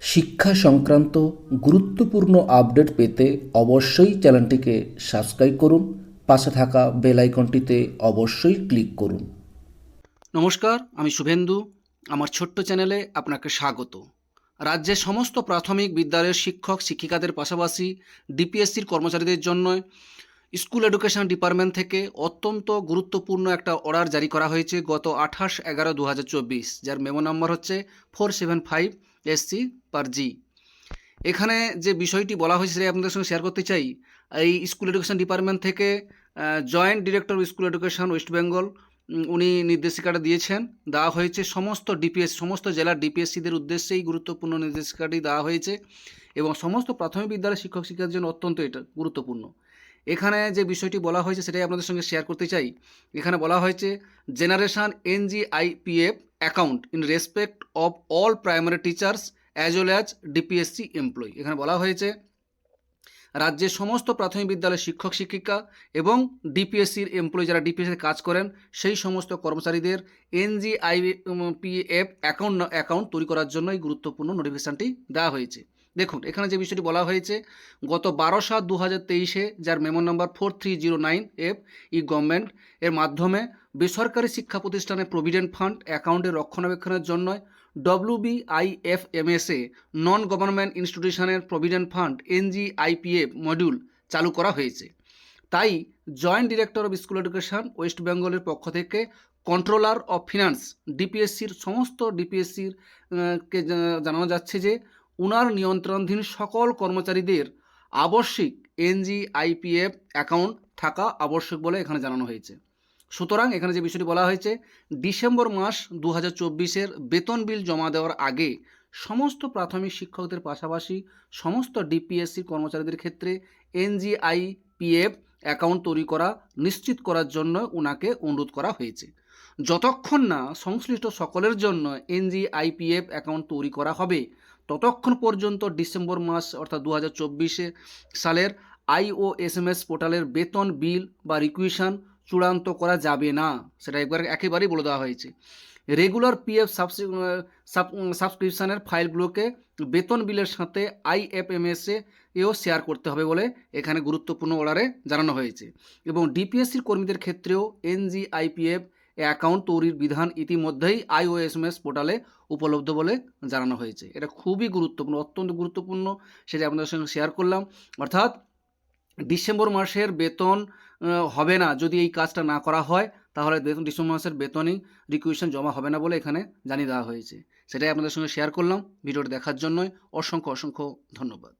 শিক্ষা সংক্রান্ত গুরুত্বপূর্ণ আপডেট পেতে অবশ্যই চ্যানেলটিকে সাবস্ক্রাইব করুন, পাশে থাকা বেল আইকনটিতে অবশ্যই ক্লিক করুন। নমস্কার, আমি শুভেন্দু। আমার ছোট্ট চ্যানেলে আপনাকে স্বাগত। রাজ্যের সমস্ত প্রাথমিক বিদ্যালয়ের শিক্ষক, শিক্ষিকাদের পাশাপাশি ডিপিএসসির কর্মচারীদের জন্য স্কুল এডুকেশন ডিপার্টমেন্ট থেকে অত্যন্ত গুরুত্বপূর্ণ একটা অর্ডার জারি করা হয়েছে গত আঠাশ এগারো দু যার মেমো নম্বর হচ্ছে four seven five SC per G. এখানে যে বিষয়টি বলা হয়েছে সেটা আপনাদের সঙ্গে শেয়ার করতে চাই। এই স্কুল এডুকেশন ডিপার্টমেন্ট থেকে joint director of school education West Bengal উনি নির্দেশিকাটা দিয়েছেন। দেওয়া হয়েছে সমস্ত ডিপিএস, সমস্ত জেলার ডিপিএসসিদের উদ্দেশ্যেই গুরুত্বপূর্ণ নির্দেশিকাটি দেওয়া হয়েছে এবং সমস্ত প্রাথমিক বিদ্যালয়ের শিক্ষক শিক্ষার জন্য অত্যন্ত এটা গুরুত্বপূর্ণ। এখানে যে বিষয়টি বলা হয়েছে সেটাই আপনাদের সঙ্গে শেয়ার করতে চাই। এখানে বলা হয়েছে generation NGIPF account in respect of all primary teachers as well as DPSC employee এখানে বলা হয়েছে, রাজ্যের সমস্ত প্রাথমিক বিদ্যালয়ের শিক্ষক, শিক্ষিকা এবং ডিপিএসসির এমপ্লয়ি যারা ডিপিএসসি কাজ করেন, সেই সমস্ত কর্মচারীদের এনজিআই পিএফ অ্যাকাউন্ট অ্যাকাউন্ট তৈরি করার জন্য এই গুরুত্বপূর্ণ নোটিফিকেশানটি দেওয়া হয়েছে। দেখুন, এখানে যে বিষয়টি বলা হয়েছে, গত বারো সাত দু হাজার তেইশে যার memo number four three zero nine F, e government এর মাধ্যমে বেসরকারি শিক্ষা প্রতিষ্ঠানে প্রভিডেন্ট ফান্ড অ্যাকাউন্টের রক্ষণাবেক্ষণের জন্য ডব্লিউবিআইএফএমএসএ নন গভর্নমেন্ট ইনস্টিটিউশনের প্রভিডেন্ট ফান্ড এনজিআইপিএফ মডিউল চালু করা হয়েছে। তাই joint director of school education West বেঙ্গলের পক্ষ থেকে কন্ট্রোলার অফ ফিনান্স, ডিপিএসসির সমস্ত ডিপিএসসির কে জানানো যাচ্ছে যে উনার নিয়ন্ত্রণাধীন সকল কর্মচারীদের আবশ্যিক এনজিআইপিএফ অ্যাকাউন্ট থাকা আবশ্যক বলে এখানে জানানো হয়েছে। সুতরাং এখানে যে বিষয়টি বলা হয়েছে, ডিসেম্বর মাস দু হাজার বেতন বিল জমা দেওয়ার আগে সমস্ত প্রাথমিক শিক্ষকদের পাশাপাশি সমস্ত ডিপিএসসি কর্মচারীদের ক্ষেত্রে এনজিআইপিএফ অ্যাকাউন্ট তৈরি করা নিশ্চিত করার জন্য ওনাকে অনুরোধ করা হয়েছে। যতক্ষণ না সংশ্লিষ্ট সকলের জন্য এনজিআইপিএফ অ্যাকাউন্ট তৈরি করা হবে ততক্ষণ পর্যন্ত ডিসেম্বর মাস অর্থাৎ দু সালের আইওএসএমএস পোর্টালের বেতন, বিল বা রিকুইশন চূড়ান্ত করা যাবে না। সেটা একবার একেবারেই বলে দেওয়া হয়েছে। রেগুলার পিএফ সাবস্ক্রিপশনের ফাইলগুলোকে বেতন, বিলের সাথে আইএফএমএসে এও শেয়ার করতে হবে বলে এখানে গুরুত্বপূর্ণ অর্ডারে জানানো হয়েছে। এবং ডিপিএসসির কর্মীদের ক্ষেত্রেও এনজিআইপিএফ অ্যাকাউন্ট তৈরির বিধান ইতিমধ্যেই আইওএসএমএস পোর্টালে উপলব্ধ বলে জানানো হয়েছে। এটা খুবই গুরুত্বপূর্ণ, অত্যন্ত গুরুত্বপূর্ণ সেটা আপনাদের সঙ্গে শেয়ার করলাম। অর্থাৎ ডিসেম্বর মাসের বেতন হবে না। যদি এই কাজটা না করা হয়, তাহলে ডিসেম্বর মাসের বেতনই রিকুয়েশন জমা হবে না বলে এখানে জানিয়ে দেওয়া হয়েছে। সেটাই আপনাদের সঙ্গে শেয়ার করলাম। ভিডিওটি দেখার জন্যই অসংখ্য অসংখ্য ধন্যবাদ।